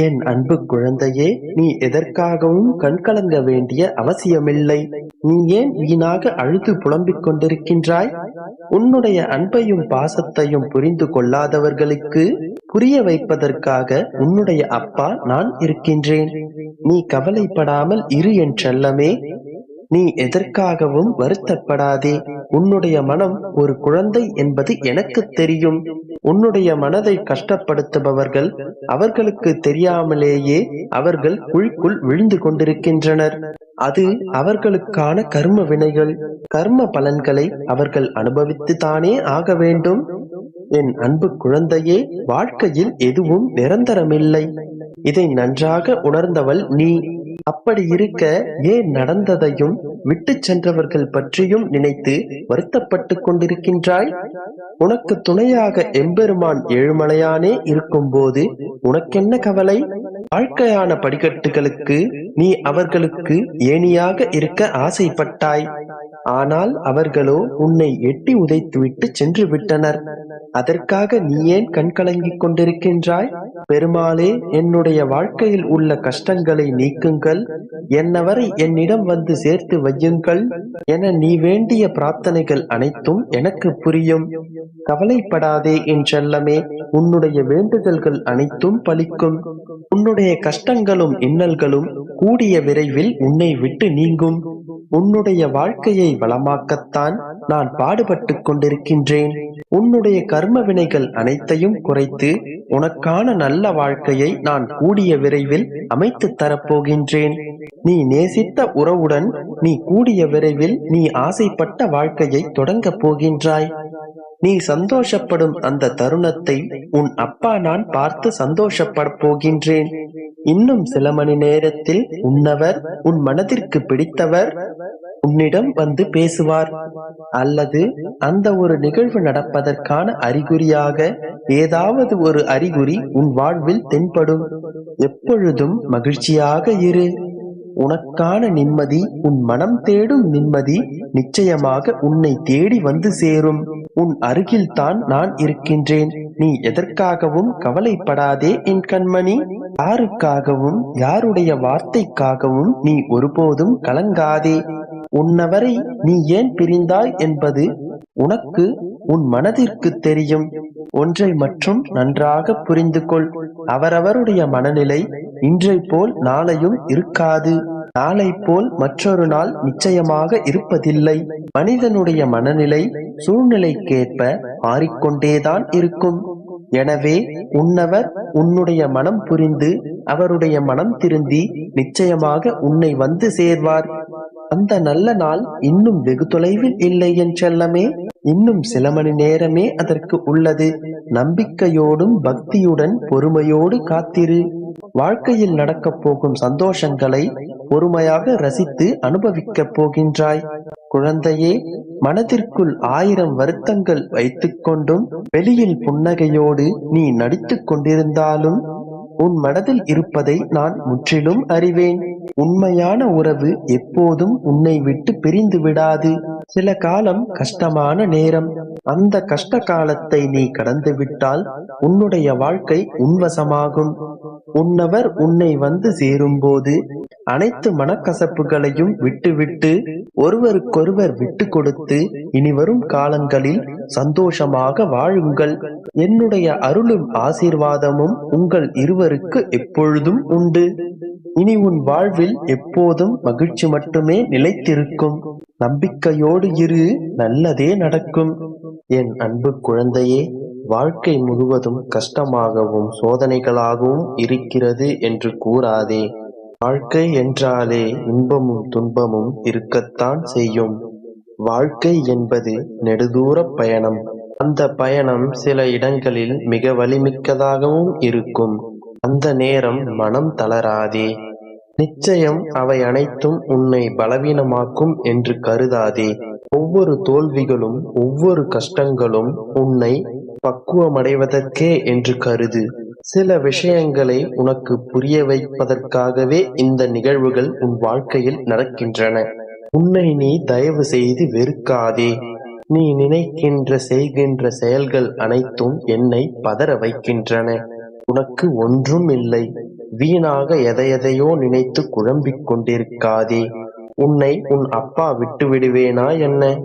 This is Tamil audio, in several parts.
என் அன்பு குழந்தையே நீ எதற்காகவும் கண்கலங்க வேண்டிய அவசியமில்லை. நீ ஏன் வீணாக அழுது புலம்பிக் கொண்டிருக்கின்றாய்? உன்னுடைய அன்பையும் பாசத்தையும் புரிந்து கொள்ளாதவர்களுக்கு புரிய வைப்பதற்காக உன்னுடைய அப்பா நான் இருக்கின்றேன். நீ கவலைப்படாமல் இரு என் செல்லமே. நீ எதற்காகவும் வருத்தப்படாதே. உன்னுடைய மனம் ஒரு குழந்தை என்பது எனக்கு தெரியும். உன்னுடைய மனதை கஷ்டப்படுத்துபவர்கள் அவர்களுக்கு தெரியாமலேயே அவர்கள் குழிக்குள் விழுந்து கொண்டிருக்கின்றனர். அது அவர்களுக்கான கர்ம வினைகள். கர்ம பலன்களை அவர்கள் அனுபவித்து தானே ஆக வேண்டும். என் அன்பு குழந்தையே வாழ்க்கையில் எதுவும் நிரந்தரமில்லை. இதை நன்றாக உணர்ந்தவள் நீ. அப்படி இருக்க ஏன் நடந்ததையும் விட்டு சென்றவர்கள் பற்றியும் நினைத்து வருத்தப்பட்டு கொண்டிருக்கின்றாய்? உனக்கு துணையாக எம்பெருமான் ஏழுமலையானே இருக்கும்போது உனக்கென்ன கவலை? வாழ்க்கையான படிக்கட்டுகளுக்கு நீ அவர்களுக்கு ஏணியாக இருக்க ஆசைப்பட்டாய். ஆனால் அவர்களோ உன்னை எட்டி உதைத்துவிட்டு சென்று விட்டனர் அதற்காக நீ ஏன் கண்கலங்கிக் கொண்டிருக்கின்றாய்? பெருமாளே என்னுடைய வாழ்க்கையில் உள்ள கஷ்டங்களை நீக்குங்கள். என்னவரை என்னிடம் வந்து சேர்த்து வையுங்கள். என நீ வேண்டிய பிரார்த்தனைகள் அனைத்தும் எனக்கு புரியும். கவலைப்படாதே என் செல்லமே உன்னுடைய வேண்டுதல்கள் அனைத்தும் பலிக்கும். உன்னுடைய கஷ்டங்களும் இன்னல்களும் கூடிய விரைவில் உன்னை விட்டு நீங்கும். உன்னுடைய வாழ்க்கையை வளமாக்கத்தான் நான் பாடுபட்டுக் கொண்டிருக்கின்றேன். உன்னுடைய கர்ம வினைகள் அனைத்தையும் குறைத்து உனக்கான நல்ல வாழ்க்கையை நான் கூடிய விரைவில் அமைத்து தரப்போகின்றேன். நீ நேசித்த உறவுடன் நீ கூடிய விரைவில் நீ ஆசைப்பட்ட வாழ்க்கையை தொடங்கப் போகின்றாய். நீ சந்தோஷப்படும் அந்த தருணத்தை உன் அப்பா நான் பார்த்து சந்தோஷப்பட போகின்றேன். இன்னும் சில மணி நேரத்தில் உன்னவர் உன் மனதிற்கு பிடித்தவர் உன்னிடம் வந்து பேசுவார். அல்லது அந்த ஒரு நிகழ்வு நடப்பதற்கான அறிகுறியாக ஏதாவது ஒரு அறிகுறி உன் வாழ்வில் தென்படும். எப்பொழுதும் மகிழ்ச்சியாக இரு. உனக்கான நிம்மதி உன் மனம் தேடும் நிம்மதி நிச்சயமாக உன்னை தேடி வந்து சேரும். உன் அருகில் தான் நான் இருக்கின்றேன். நீ எதற்காகவும் கவலைப்படாதே என் கண்மணி. யாருக்காகவும் யாருடைய வார்த்தைக்காகவும் நீ ஒருபோதும் கலங்காதே. உன்னவரை நீ ஏன் பிரிந்தாய் என்பது உனக்கு உன் மனதிற்கு தெரியும். ஒன்றை மற்றும் நன்றாக புரிந்து கொள் அவரவருடைய மனநிலை இன்றை போல் நாளையும் இருக்காது. நாளை போல் மற்றொரு நாள் நிச்சயமாக இருப்பதில்லை. மனிதனுடைய மனநிலை சூழ்நிலைக்கேற்ப மாறிக்கொண்டேதான் இருக்கும். எனவே உன்னவர் உன்னுடைய மனம் புரிந்து அவருடைய மனம் திருந்தி நிச்சயமாக உன்னை வந்து சேர்வார். அந்த நல்ல நாள் இன்னும் வெகு தொலைவில் இல்லை என் செல்லமே. இன்னும் சில மணி நேரமே அதற்கு உள்ளது. நம்பிக்கையோடும் பக்தியுடன் பொறுமையோடு காத்திரு. வாழ்க்கையில் நடக்கப் போகும் சந்தோஷங்களை பொறுமையாக ரசித்து அனுபவிக்கப் போகின்றாய். குழந்தையே மனதிற்குள் ஆயிரம் வருத்தங்கள் வைத்துக்கொண்டும் வெளியில் புன்னகையோடு நீ நடித்துக் கொண்டிருந்தாலும் உன் மனதில் இருப்பதை நான் முற்றிலும் அறிவேன். உண்மையான உறவு எப்போதும் உன்னை விட்டு பிரிந்து விடாது. சில காலம் கஷ்டமான நேரம். அந்த கஷ்ட காலத்தை நீ கடந்து விட்டால் உன்னுடைய வாழ்க்கை உன்வசமாகும். உன்னவர் உன்னை வந்து சேரும்போது அனைத்து மனக்கசப்புகளையும் விட்டுவிட்டு ஒருவருக்கொருவர் விட்டு கொடுத்து இனிவரும் காலங்களில் சந்தோஷமாக வாழுங்கள். என்னுடைய அருளும் ஆசீர்வாதமும் உங்கள் இருவருக்கு எப்பொழுதும் உண்டு. இனி உன் வாழ்வில் எப்போதும் மகிழ்ச்சி மட்டுமே நிலைத்திருக்கும். நம்பிக்கையோடு இரு நல்லதே நடக்கும். என் அன்பு குழந்தையே வாழ்க்கை முழுவதும் கஷ்டமாகவும் சோதனைகளாகவும் இருக்கிறது என்று கூறாதே. வாழ்க்கை என்றாலே இன்பமும் துன்பமும் இருக்கத்தான் செய்யும். வாழ்க்கை என்பது நெடுதூர பயணம். அந்த பயணம் சில இடங்களில் மிக வலிமிக்கதாகவும் இருக்கும். அந்த நேரம் மனம் தளராதே. நிச்சயம் அவை அனைத்தும் உன்னை பலவீனமாக்கும் என்று கருதாதே. ஒவ்வொரு தோல்விகளும் ஒவ்வொரு கஷ்டங்களும் உன்னை பக்குவமடைவதற்கே என்று கருது. சில விஷயங்களை உனக்கு புரிய வைப்பதற்காகவே இந்த நிகழ்வுகள் உன் வாழ்க்கையில் நடக்கின்றன. உன்னை நீ தயவு செய்து வெறுக்காதே. நீ நினைக்கின்ற செய்கின்ற செயல்கள் அனைத்தும் என்னை பதற வைக்கின்றன. உனக்கு ஒன்றும் இல்லை. வீணாக எதையெதையோ நினைத்து குழம்பிக் கொண்டிருக்காதே. உன்னை உன் அப்பா விட்டு விடுவேனா என்ன?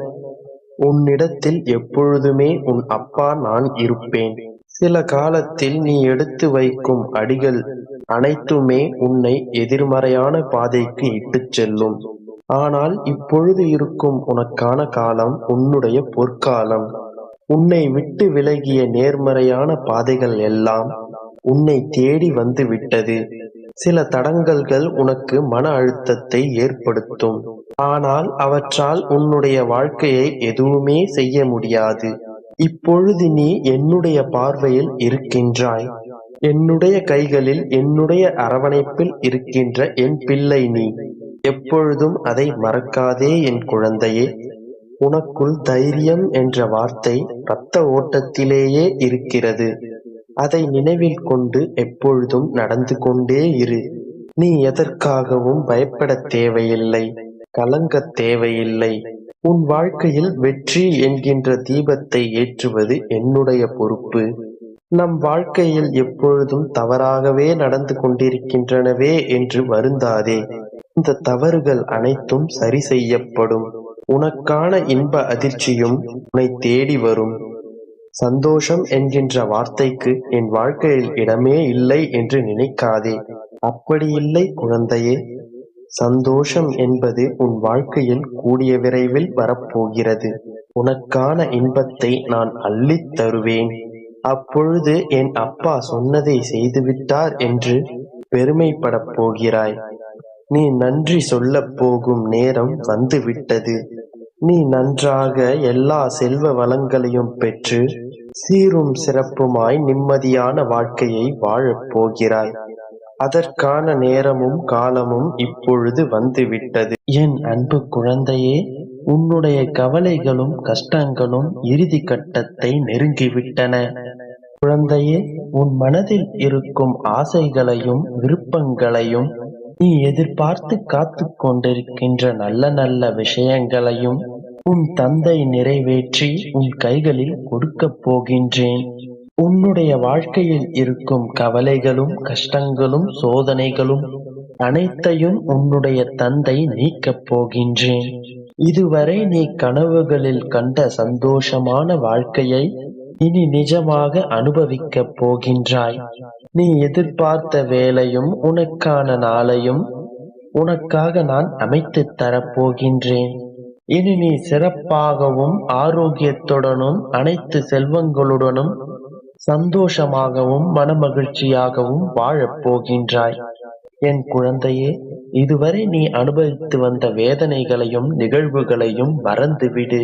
உன்னிடத்தில் எப்பொழுதுமே உன் அப்பா நான் இருப்பேன். சில காலத்தில் நீ எடுத்து வைக்கும் அடிகள் அனைத்துமே உன்னை எதிர்மறையான பாதைக்கு இட்டுச் செல்லும். ஆனால் இப்பொழுது இருக்கும் உனக்கான காலம் உன்னுடைய பொற்காலம். உன்னை விட்டு விலகிய நேர்மறையான பாதைகள் எல்லாம் உன்னை தேடி வந்து விட்டது. சில தடங்கல்கள் உனக்கு மன அழுத்தத்தை ஏற்படுத்தும். ஆனால் அவற்றால் உன்னுடைய வாழ்க்கையை எதுவுமே செய்ய முடியாது. இப்பொழுது நீ என்னுடைய பார்வையில் இருக்கின்றாய். என்னுடைய கைகளில் என்னுடைய அரவணைப்பில் இருக்கின்ற என் பிள்ளை நீ. எப்பொழுதும் அதை மறக்காதே என் குழந்தையே. உனக்குள் தைரியம் என்ற வார்த்தை இரத்த ஓட்டத்திலேயே இருக்கிறது. அதை நினைவில் கொண்டு எப்பொழுதும் நடந்து கொண்டே இரு. நீ எதற்காகவும் பயப்படத் தேவையில்லை. கலங்க தேவையில்லை. உன் வாழ்க்கையில் வெற்றி என்கின்ற தீபத்தை ஏற்றுவது என்னுடைய பொறுப்பு. நம் வாழ்க்கையில் எப்பொழுதும் தவறாகவே நடந்து கொண்டிருக்கின்றனவே என்று வருந்தாதே. இந்த தவறுகள் அனைத்தும் சரி செய்யப்படும். உனக்கான இன்ப அதிர்ச்சியும் உன்னை தேடி வரும். சந்தோஷம் என்கின்ற வார்த்தைக்கு என் வாழ்க்கையில் இடமே இல்லை என்று நினைக்காதே. அப்படி இல்லை குழந்தையே சந்தோஷம் என்பது உன் வாழ்க்கையில் கூடிய விரைவில் வரப்போகிறது. உனக்கான இன்பத்தை நான் அள்ளித் தருவேன். அப்பொழுது என் அப்பா சொன்னதை செய்துவிட்டார் என்று பெருமைப்படப் போகிறாய். நீ நன்றி சொல்லப் போகும் நேரம் வந்துவிட்டது. நீ நன்றாக எல்லா செல்வ வளங்களையும் பெற்று சீரும் சிறப்புமாய் நிம்மதியான வாழ்க்கையை வாழப் போகிறாய். அதற்கான நேரமும் காலமும் இப்பொழுது வந்துவிட்டது. என் அன்பு குழந்தையே உன்னுடைய கவலைகளும் கஷ்டங்களும் இறுதி கட்டத்தை நெருங்கிவிட்டன. குழந்தையே உன் மனதில் இருக்கும் ஆசைகளையும் விருப்பங்களையும் நீ எதிர்பார்த்து காத்து கொண்டிருக்கின்ற நல்ல நல்ல விஷயங்களையும் உன் தந்தை நிறைவேற்றி உன் கைகளில் கொடுக்கப் போகின்றேன். உன்னுடைய வாழ்க்கையில் இருக்கும் கவலைகளும் கஷ்டங்களும் சோதனைகளும் அனைத்தையும் உன்னுடைய தந்தை நீக்கப் போகின்றேன். இதுவரை நீ கனவுகளில் கண்ட சந்தோஷமான வாழ்க்கையை இனி நிஜமாக அனுபவிக்கப் போகின்றாய். நீ எதிர்பார்த்த வேலையும் உனக்கான நாளையும் உனக்காக நான் அமைத்து தரப்போகின்றேன் இனி நீ சிறப்பாகவும் ஆரோக்கியத்துடனும் அனைத்து செல்வங்களுடனும் சந்தோஷமாகவும் மனமகிழ்ச்சியாகவும் வாழப் போகின்றாய். என் குழந்தையே இதுவரை நீ அனுபவித்து வந்த வேதனைகளையும் நிகழ்வுகளையும் மறந்துவிடு.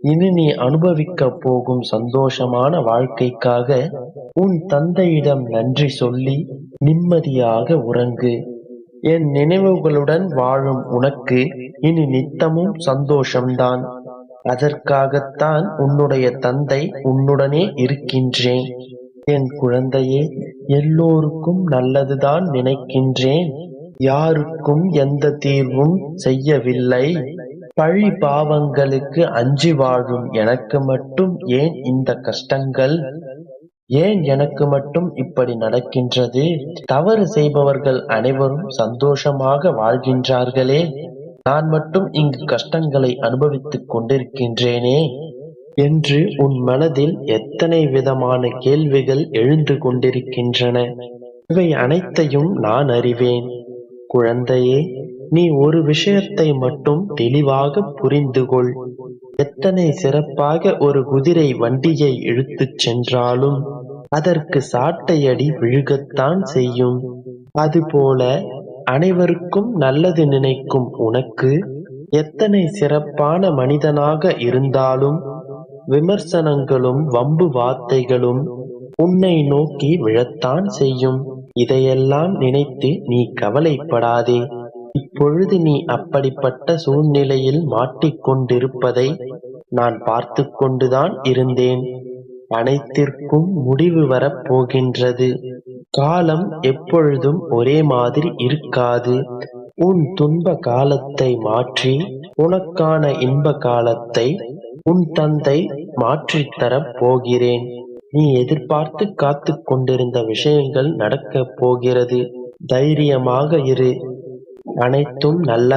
இனி நீ அனுபவிக்க போகும் சந்தோஷமான வாழ்க்கைக்காக உன் தந்தையிடம் நன்றி சொல்லி நிம்மதியாக உறங்கு. என் நினைவுகளுடன் வாழும் உனக்கு இனி நித்தமும் சந்தோஷம்தான். அதற்காகத்தான் உன்னுடைய தந்தை உன்னுடனே இருக்கின்றேன். என் குழந்தையே எல்லோருக்கும் நல்லதுதான் நினைக்கின்றேன். யாருக்கும் எந்த தீர்வும் செய்யவில்லை. பழி பாவங்களுக்கு அஞ்சி வாழும் எனக்கு மட்டும் ஏன் இந்த கஷ்டங்கள்? ஏன் எனக்கு மட்டும் இப்படி நடக்கின்றது? தவறு செய்பவர்கள் அனைவரும் சந்தோஷமாக வாழ்கின்றார்களே. நான் மட்டும் இங்கு கஷ்டங்களை அனுபவித்துக் கொண்டிருக்கின்றேனே என்று உன் மனதில் எத்தனை விதமான கேள்விகள் எழுந்து கொண்டிருக்கின்றன. இவை அனைத்தையும் நான் அறிவேன். குழந்தையே நீ ஒரு விஷயத்தை மட்டும் தெளிவாக புரிந்து கொள். எத்தனை சிறப்பாக ஒரு குதிரை வண்டியை இழுத்துச் சென்றாலும் அதற்கு சாட்டையடி விழுகத்தான் செய்யும். அதுபோல அனைவருக்கும் நல்லது நினைக்கும் உனக்கு எத்தனை சிறப்பான மனிதனாக இருந்தாலும் விமர்சனங்களும் வம்பு வார்த்தைகளும் உன்னை நோக்கி விழத்தான் செய்யும். இதையெல்லாம் நினைத்து நீ கவலைப்படாதே. இப்பொழுது நீ அப்படிப்பட்ட சூழ்நிலையில் மாட்டிக்கொண்டிருப்பதை நான் பார்த்து கொண்டுதான் இருந்தேன். அனைத்திற்கும் முடிவு வரப்போகின்றது. காலம் எப்பொழுதும் ஒரே மாதிரி இருக்காது. உன் துன்ப காலத்தை மாற்றி உனக்கான இன்ப காலத்தை உன் தந்தை மாற்றித்தரப் போகிறேன். நீ எதிர்பார்த்து காத்துக் கொண்டிருந்த விஷயங்கள் நடக்கப் போகிறது. தைரியமாக இரு. அனைத்தும் நல்ல